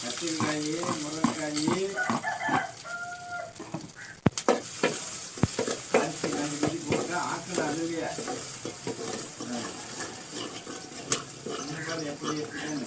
கத்திரிக்காய் முருங்கைக்காய் அரிசி ரெண்டு மிதி போட்டு ஆக்கணும் அதுவே எப்படி இருக்குன்னு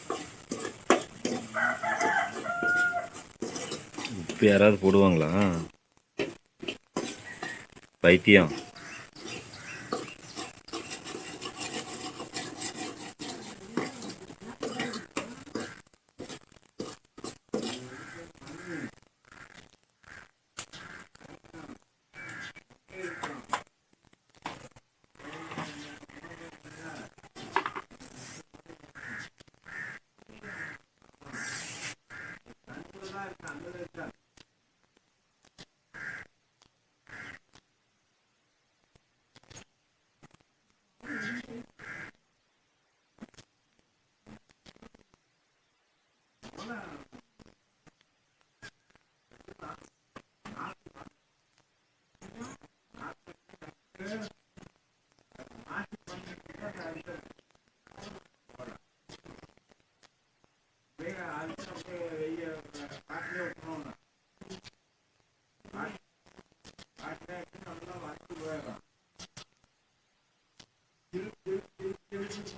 உப்பு யாராவது போடுவாங்களா? பைத்தியம்.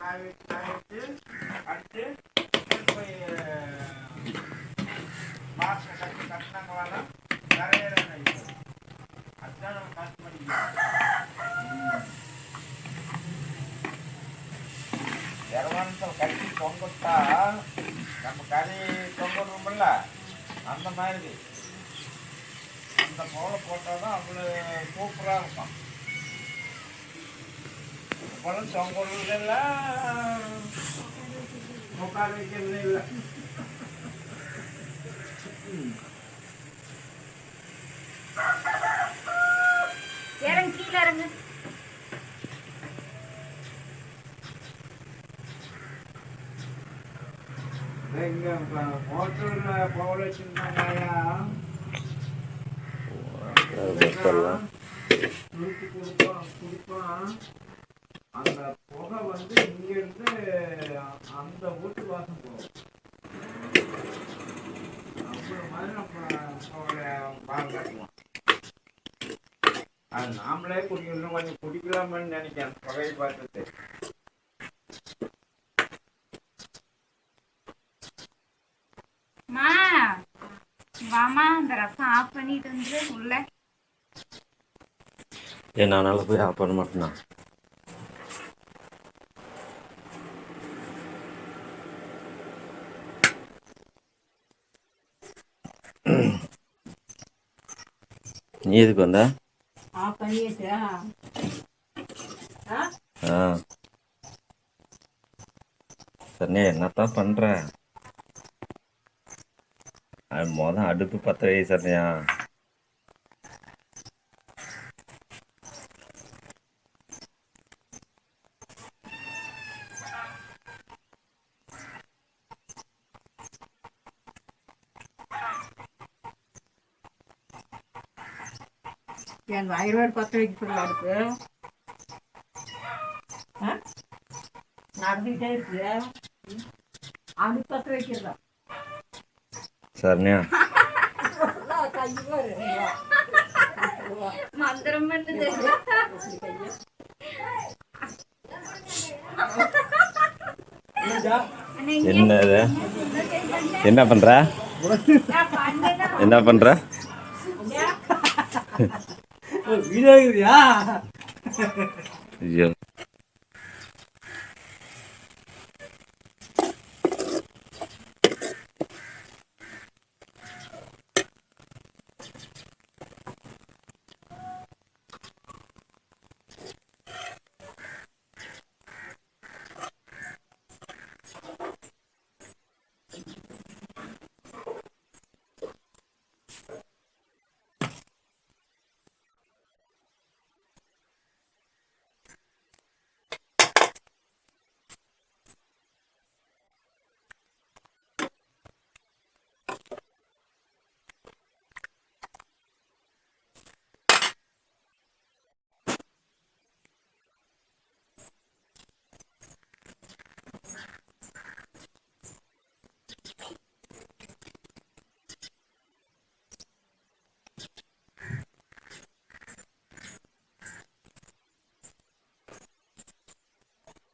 காய்ச்சி காய போய் பாக்ஸை கட்டி கட்டினாங்களால நிறைய அதுதான் நம்ம கஷ்ட பண்ணிக்கலாம் இரவானத்தில் கட்டி தொங்கட்டா நம்ம கறி தொங்கணும்ல அந்த மாதிரி அந்த போல போட்டால் தான் அவ்வளோ சூப்பராக இருக்கும் உட்கார வைக்கிறது இல்லை இறங்கு கீழே இறங்கு எங்க ஹோட்டலில் கொடுப்போம் கொடுப்போம் அந்த புகை வந்து இங்கிருந்து அந்த வீட்டு வாசம் போகும். அப்புறம் மாதிரி நம்ம அவங்கள பாதுகாக்கலாம் அது நாமளே குடிக்கணும் கொஞ்சம் குடிக்கலாமான்னு நினைக்கிறேன். புகையை பார்த்துட்டு. மா வாமா அந்த ரசம் ஆஃப் பண்ணிட்டு வந்து உள்ள. ஏன் நானால போய் ஆஃப் பண்ண மாட்டேனா? நீ எதுக்கு வந்த ஆ? சரி என்னத்தான் பண்ற? அது மொத அடுப்பு பத்த வை சரணியா. அந்த ஐரோடு பத்து வைக்க சொல்ல அடுப்பு ஆ? நடந்துக்கிட்டே இருக்கு. அடுப்பு பத்து வைக்கிறதா? சரண்யா மந்திரம் பண்ணுது. என்ன இது? என்ன பண்ற? 어, 위나이야. 이제